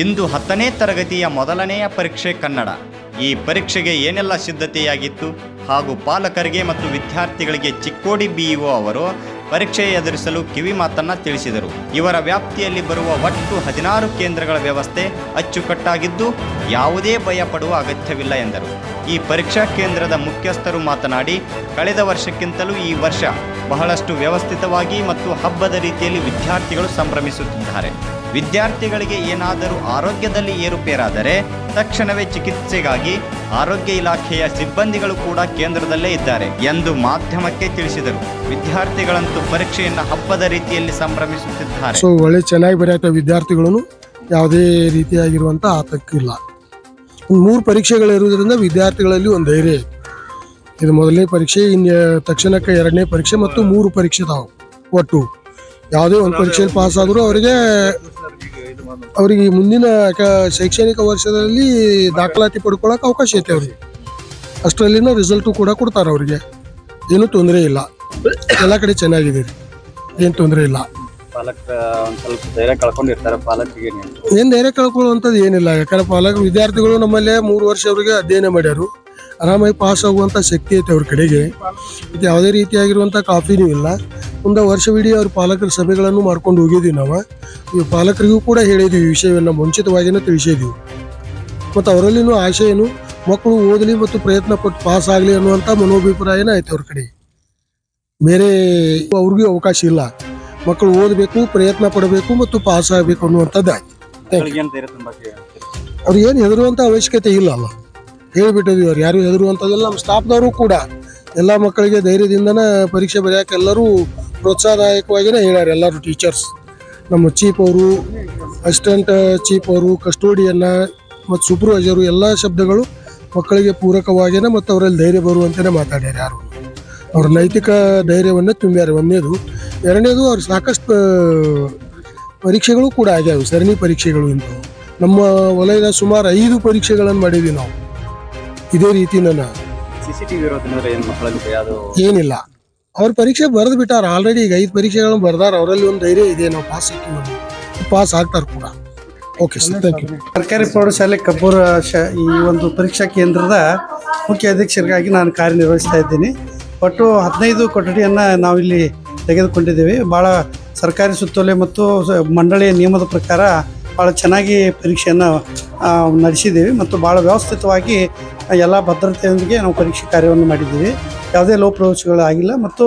ಇಂದು ಹತ್ತನೇ ತರಗತಿಯ ಮೊದಲನೆಯ ಪರೀಕ್ಷೆ ಕನ್ನಡ. ಈ ಪರೀಕ್ಷೆಗೆ ಏನೆಲ್ಲ ಸಿದ್ಧತೆಯಾಗಿತ್ತು ಹಾಗೂ ಪಾಲಕರಿಗೆ ಮತ್ತು ವಿದ್ಯಾರ್ಥಿಗಳಿಗೆ ಚಿಕ್ಕೋಡಿ ಬಿಇಒ ಅವರು ಪರೀಕ್ಷೆ ಎದುರಿಸಲು ಕಿವಿ ಮಾತನ್ನ ತಿಳಿಸಿದರು. ಇವರ ವ್ಯಾಪ್ತಿಯಲ್ಲಿ ಬರುವ ಒಟ್ಟು ಹದಿನಾರು ಕೇಂದ್ರಗಳ ವ್ಯವಸ್ಥೆ ಅಚ್ಚುಕಟ್ಟಾಗಿದ್ದು ಯಾವುದೇ ಭಯ ಪಡುವ ಅಗತ್ಯವಿಲ್ಲ ಎಂದರು. ಈ ಪರೀಕ್ಷಾ ಕೇಂದ್ರದ ಮುಖ್ಯಸ್ಥರು ಮಾತನಾಡಿ, ಕಳೆದ ವರ್ಷಕ್ಕಿಂತಲೂ ಈ ವರ್ಷ ಬಹಳಷ್ಟು ವ್ಯವಸ್ಥಿತವಾಗಿ ಮತ್ತು ಹಬ್ಬದ ರೀತಿಯಲ್ಲಿ ವಿದ್ಯಾರ್ಥಿಗಳು ಸಂಭ್ರಮಿಸುತ್ತಿದ್ದಾರೆ. ವಿದ್ಯಾರ್ಥಿಗಳಿಗೆ ಏನಾದರೂ ಆರೋಗ್ಯದಲ್ಲಿ ಏರುಪೇರಾದರೆ ತಕ್ಷಣವೇ ಚಿಕಿತ್ಸೆಗಾಗಿ ಆರೋಗ್ಯ ಇಲಾಖೆಯ ಸಿಬ್ಬಂದಿಗಳು ಕೂಡ ಕೇಂದ್ರದಲ್ಲೇ ಇದ್ದಾರೆ ಎಂದು ಮಾಧ್ಯಮಕ್ಕೆ ತಿಳಿಸಿದರು. ವಿದ್ಯಾರ್ಥಿಗಳಂತೂ ಪರೀಕ್ಷೆಯನ್ನು ಹಬ್ಬದ ರೀತಿಯಲ್ಲಿ ಸಂಭ್ರಮಿಸುತ್ತಿದ್ದಾರೆ. ಸೊ ಒಳ್ಳೆ ಚೆನ್ನಾಗಿ ಬರೆಯತ್ತ ವಿದ್ಯಾರ್ಥಿಗಳು ಯಾವುದೇ ರೀತಿಯಾಗಿರುವಂಥ ಆತಂಕ ಇಲ್ಲ. ಮೂರು ಪರೀಕ್ಷೆಗಳಿರುವುದರಿಂದ ವಿದ್ಯಾರ್ಥಿಗಳಲ್ಲಿ ಒಂದು ಧೈರ್ಯ ಇದೆ. ಇದು ಮೊದಲನೇ ಪರೀಕ್ಷೆ, ಇನ್ನು ತಕ್ಷಣಕ್ಕೆ ಎರಡನೇ ಪರೀಕ್ಷೆ ಮತ್ತು ಮೂರು ಪರೀಕ್ಷೆ ತಾವು ಒಟ್ಟು. ಯಾವುದೇ ಒಂದು ಪರೀಕ್ಷೆಯಲ್ಲಿ ಪಾಸ್ ಆದರೂ ಅವರಿಗೆ ಅವರಿಗೆ ಮುಂದಿನ ಶೈಕ್ಷಣಿಕ ವರ್ಷದಲ್ಲಿ ದಾಖಲಾತಿ ಪಡ್ಕೊಳ್ಳೋಕೆ ಅವಕಾಶ ಐತೆ ಅವರಿಗೆ. ಅಷ್ಟರಲ್ಲಿನ ರಿಸಲ್ಟು ಕೂಡ ಕೊಡ್ತಾರೆ ಅವರಿಗೆ. ಏನೂ ತೊಂದರೆ ಇಲ್ಲ. ಎಲ್ಲ ಕಡೆ ಚೆನ್ನಾಗಿದೆ ರೀ ಏನು ತೊಂದರೆ ಇಲ್ಲ. ಏನ್ ಧೈರ್ಯ ಕಳ್ಕೊಳ್ಳುವಂಥದ್ದು ಏನಿಲ್ಲ. ಯಾಕಂದ್ರೆ ಪಾಲಕ ವಿದ್ಯಾರ್ಥಿಗಳು ನಮ್ಮಲ್ಲೇ ಮೂರು ವರ್ಷ ಅವರಿಗೆ ಅಧ್ಯಯನ ಮಾಡ್ಯಾರು. ಆರಾಮಾಗಿ ಪಾಸ್ ಆಗುವಂಥ ಶಕ್ತಿ ಐತೆ ಅವ್ರ ಕಡೆಗೆ. ಇದು ಯಾವುದೇ ರೀತಿಯಾಗಿರುವಂಥ ಕಾಫಿನೂ ಇಲ್ಲ. ಮುಂದೆ ವರ್ಷವಿಡೀ ಅವ್ರ ಪಾಲಕರ ಸಭೆಗಳನ್ನು ಮಾಡ್ಕೊಂಡು ಹೋಗಿದ್ದೀವಿ ನಾವು. ಈ ಪಾಲಕರಿಗೂ ಕೂಡ ಹೇಳಿದ್ವಿ ಈ ವಿಷಯವನ್ನು ಮುಂಚಿತವಾಗಿಯೇ ತಿಳಿಸಿದ್ವಿ ಮತ್ತು ಅವರಲ್ಲಿನೂ ಆಶೆಯೇನು ಏನು? ಮಕ್ಕಳು ಓದಲಿ ಮತ್ತು ಪ್ರಯತ್ನ ಪಟ್ಟು ಪಾಸ್ ಆಗಲಿ ಅನ್ನುವಂಥ ಮನೋಭಿಪ್ರಾಯನೇ ಐತೆ ಅವ್ರ ಕಡೆ. ಬೇರೆ ಅವ್ರಿಗೂ ಅವಕಾಶ ಇಲ್ಲ. ಮಕ್ಕಳು ಓದಬೇಕು ಪ್ರಯತ್ನ ಪಡಬೇಕು ಮತ್ತು ಪಾಸ್ ಆಗಬೇಕು ಅನ್ನುವಂಥದ್ದು ಆಯ್ತು ಅವ್ರಿಗೆ ಏನು ಹೆದರುವಂಥ ಅವಶ್ಯಕತೆ ಇಲ್ಲ ಅಲ್ಲ. ಹೇಳಿಬಿಟ್ಟಿದ್ವಿ ಅವ್ರು ಯಾರು ಹೆದರುವಂಥದ್ದಿಲ್ಲ ನಮ್ಮ ಸ್ಟಾಫ್ನವರು ಕೂಡ ಎಲ್ಲ ಮಕ್ಕಳಿಗೆ ಧೈರ್ಯದಿಂದನೇ ಪರೀಕ್ಷೆ ಬರೆಯೋಕೆ ಎಲ್ಲರೂ ಪ್ರೋತ್ಸಾಹದಾಯಕವಾಗಿಯೇ ಹೇಳ್ಯಾರ ಎಲ್ಲರೂ ಟೀಚರ್ಸ್ ನಮ್ಮ ಚೀಪ್ ಅವರು ಅಸಿಸ್ಟೆಂಟ್ ಚೀಪ್ ಅವರು ಕಸ್ಟೋಡಿಯನ್ನ ಮತ್ತು ಸೂಪರ್ವೈಸರು ಎಲ್ಲ ಶಬ್ದಗಳು ಮಕ್ಕಳಿಗೆ ಪೂರಕವಾಗಿಯೇ ಮತ್ತು ಅವರಲ್ಲಿ ಧೈರ್ಯ ಬರುವಂತೆಯೇ ಮಾತಾಡ್ಯಾರ ಯಾರು. ಅವ್ರ ನೈತಿಕ ಧೈರ್ಯವನ್ನು ತುಂಬ್ಯಾರ. ಒಂದನೇದು. ಎರಡನೇದು ಅವ್ರು ಸಾಕಷ್ಟು, ಪರೀಕ್ಷೆಗಳು ಕೂಡ ಆಗ್ಯಾವೆ. ಸರಣಿ ಪರೀಕ್ಷೆಗಳು ಇಂದು ನಮ್ಮ ವಲಯದ ಸುಮಾರು ಐದು ಪರೀಕ್ಷೆಗಳನ್ನು ಮಾಡಿದ್ವಿ ನಾವು. ಇದೇ ರೀತಿ ನನ್ನ ಏನಿಲ್ಲ. ಅವ್ರ ಪರೀಕ್ಷೆ ಬರೆದು ಬಿಟ್ಟಾರ. ಆಲ್ರೆಡಿ ಈಗ ಐದು ಪರೀಕ್ಷೆಗಳನ್ನು ಬರ್ದಾರ. ಅವರಲ್ಲಿ ಒಂದು ಧೈರ್ಯ ಇದೆ. ನಾವು ಪಾಸ್ ಆಗ್ತೀವಿ ಪಾಸ್ ಆಗ್ತಾರೆ ಕೂಡ. ಓಕೆ ಸರ್ ಥ್ಯಾಂಕ್ ಯು ಸರ್ಕಾರಿ ಪ್ರೌಢಶಾಲೆ ಕಬ್ಬೂರ ಶ ಈ ಒಂದು ಪರೀಕ್ಷಾ ಕೇಂದ್ರದ ಮುಖ್ಯ ಅಧ್ಯಕ್ಷರಿಗಾಗಿ ನಾನು ಕಾರ್ಯನಿರ್ವಹಿಸ್ತಾ ಇದ್ದೀನಿ. ಒಟ್ಟು ಹದಿನೈದು ಕೊಠಡಿಯನ್ನು ನಾವಿಲ್ಲಿ ತೆಗೆದುಕೊಂಡಿದ್ದೀವಿ. ಭಾಳ ಸರ್ಕಾರಿ ಸುತ್ತೋಲೆ ಮತ್ತು ಸ- ಮಂಡಳಿಯ ನಿಯಮದ ಪ್ರಕಾರ ಭಾಳ ಚೆನ್ನಾಗಿ ಪರೀಕ್ಷೆಯನ್ನು ನಡೆಸಿದ್ದೀವಿ ಮತ್ತು ಭಾಳ ವ್ಯವಸ್ಥಿತವಾಗಿ ಎಲ್ಲ ಭದ್ರತೆಯೊಂದಿಗೆ ನಾವು ಪರೀಕ್ಷೆ ಕಾರ್ಯವನ್ನು ಮಾಡಿದ್ದೀವಿ. ಯಾವುದೇ ಲೋಪದೋಷಗಳು ಆಗಿಲ್ಲ ಮತ್ತು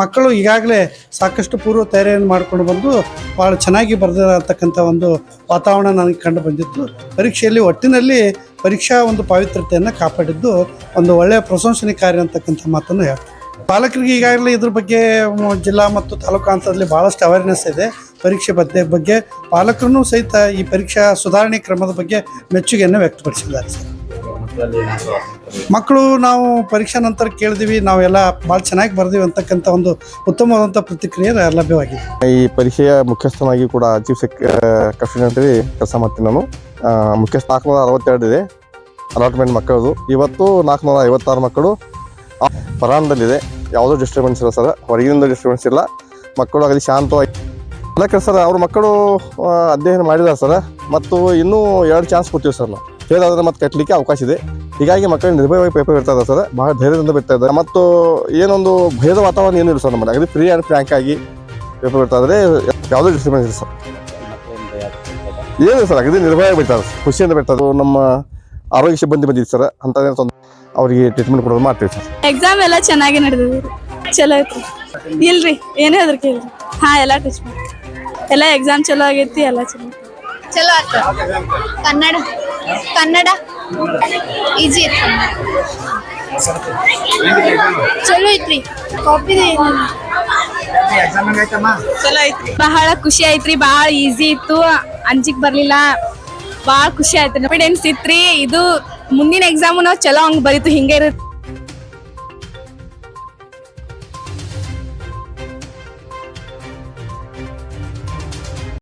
ಮಕ್ಕಳು ಈಗಾಗಲೇ ಸಾಕಷ್ಟು ಪೂರ್ವ ತಯಾರಿಯನ್ನು ಮಾಡಿಕೊಂಡು ಬಂದು ಭಾಳ ಚೆನ್ನಾಗಿ ಬರೆದಿರತಕ್ಕಂಥ ಒಂದು ವಾತಾವರಣ ನನಗೆ ಕಂಡು ಬಂದಿತ್ತು. ಪರೀಕ್ಷೆಯಲ್ಲಿ ಒಟ್ಟಿನಲ್ಲಿ ಪರೀಕ್ಷಾ ಒಂದು ಪಾವಿತ್ರ್ಯತೆಯನ್ನು ಕಾಪಾಡಿದ್ದು ಒಂದು ಒಳ್ಳೆಯ ಪ್ರಶಂಸನೀಯ ಅಂತಕ್ಕಂಥ ಮಾತನ್ನು ಹೇಳ್ತೀನಿ. ಪಾಲಕರಿಗೆ ಈಗಾಗಲೇ ಇದ್ರ ಬಗ್ಗೆ ಜಿಲ್ಲಾ ಮತ್ತು ತಾಲೂಕು ಹಂತದಲ್ಲಿ ಭಾಳಷ್ಟು ಅವೇರ್ನೆಸ್ ಇದೆ. ಪರೀಕ್ಷೆ ಬಗ್ಗೆ ಬಗ್ಗೆ ಪಾಲಕರು ಸಹಿತ ಈ ಪರೀಕ್ಷಾ ಸುಧಾರಣೆ ಕ್ರಮದ ಬಗ್ಗೆ ಮೆಚ್ಚುಗೆಯನ್ನು ವ್ಯಕ್ತಪಡಿಸಿದ್ದಾರೆ ಸರ್. ಮಕ್ಕಳು ನಾವು ಪರೀಕ್ಷಾ ನಂತರ ಕೇಳಿದ್ವಿ, ನಾವೆಲ್ಲ ಭಾಳ ಚೆನ್ನಾಗಿ ಬರ್ದೀವಿ ಅಂತಕ್ಕಂಥ ಒಂದು ಉತ್ತಮವಾದಂಥ ಪ್ರತಿಕ್ರಿಯೆ ಲಭ್ಯವಾಗಿದೆ. ಈ ಪರೀಕ್ಷೆಯ ಮುಖ್ಯಸ್ಥನಾಗಿ ಕೂಡ ಚೀಫ್ ಸೆಕ್ ಕಸ್ಟಡಿ ಅಂತೇಳಿ ಕೆಲಸ ಮಾಡ್ತೀನಿ ನಾನು. ಮುಖ್ಯಸ್ಥ ನಾಲ್ಕುನೂರ ಅರವತ್ತೆರಡು ಇದೆ ಅಲಾಟ್ಮೆಂಟ್ ಮಕ್ಕಳದು. ಇವತ್ತು ನಾಲ್ಕುನೂರ ಐವತ್ತಾರು ಮಕ್ಕಳು ಪರಾಣದಲ್ಲಿದೆ ಯಾವುದೋ ಡಿಸ್ಟರ್ಬೆನ್ಸ್ ಇಲ್ಲ ಸರ್, ಹೊರಗಿನಿಂದ ಡಿಸ್ಟರ್ಬೆನ್ಸ್ ಇಲ್ಲ. ಮಕ್ಕಳು ಆಗಲಿ ಶಾಂತವಾಗಿ ಅಲ್ಲ ಸರ್, ಅವ್ರ ಮಕ್ಕಳು ಅಧ್ಯಯನ ಮಾಡಿದ್ದಾರೆ ಸರ್, ಮತ್ತು ಇನ್ನೂ ಎರಡು ಚಾನ್ಸ್ ಕೊಡ್ತೀವಿ ಸರ್ ನಾವು. ಆದರೆ ಮತ್ತೆ ಕಟ್ಟಲಿಕ್ಕೆ ಅವಕಾಶ ಇದೆ. ಹೀಗಾಗಿ ಮಕ್ಕಳು ನಿರ್ಭಯವಾಗಿ ಪೇಪರ್ ಇರ್ತಾ ಇದ್ದಾರೆ ಸರ್. ಬಹಳ ಧೈರ್ಯದಿಂದ ಬಿಡ್ತಾ ಇದ್ದಾರೆ. ಮತ್ತು ಏನೊಂದು ಭಯದ ವಾತಾವರಣ ಏನಿಲ್ಲ ಸರ್ ನಮ್ಮಲ್ಲಿ. ಅಗದಿ ಫ್ರೀ ಆ್ಯಂಡ್ ಫ್ರ್ಯಾಂಕ್ ಆಗಿ ಪೇಪರ್ ಬಿಡ್ತಾ ಯಾವುದೇ ಡಿಸ್ಟರ್ಬೆನ್ಸ್ ಇಲ್ಲ ಸರ್. ಏನು ಸರ್, ಅಗದಿ ನಿರ್ಭಯವಾಗಿ ಬಿಡ್ತಾರೆ ಸರ್ ಖುಷಿಯಿಂದ ಬಿಡ್ತಾರೆ ನಮ್ಮ ಆರೋಗ್ಯ ಸಿಬ್ಬಂದಿ ಬಂದಿದೆ ಸರ್. ಅಂತ ಅವರಿಗೆ ಟ್ರೀಟ್ಮೆಂಟ್ ಕೊಡೋದು ಮಾಡ್ತೀವಿ ಸರ್. ಎಕ್ಸಾಮ್ ಎಲ್ಲ ಚೆನ್ನಾಗಿ ನಡೆದಿದೆ. ಚಲೋ ಆಯ್ತು ಇಲ್ರಿ, ಏನೇ ಅದ್ರ ಕೇಳಿ ಹಾ, ಎಲ್ಲ ಟಚ್ ಮಾಡಿ. ಎಲ್ಲ ಎಕ್ಸಾಮ್ ಚಲೋ ಆಗೈತಿ, ಎಲ್ಲ ಚಲೋ. ಚಲೋ ಆಯ್ತು ಕನ್ನಡ ಕನ್ನಡ ಈಜಿ ಇತ್ತು ಚಲೋ ಐತ್ರಿ. ಕಾಪಿ ಬಹಳ ಖುಷಿ ಐತ್ರಿ ಬಹಳ ಈಸಿ ಇತ್ತು. ಅಂಜಿಕ್ ಬರ್ಲಿಲ್ಲ. ಬಹಳ ಖುಷಿ ಆಯ್ತು. ಕಾನ್ಫಿಡೆನ್ಸ್ ಇತ್ರಿ ಇದು ಮುಂದಿನ ಎಕ್ಸಾಮ್ ನಾವು ಚಲೋ ಹಂಗ್ ಬರೀತು ಹಿಂಗೆ ಇರುತ್ತೆ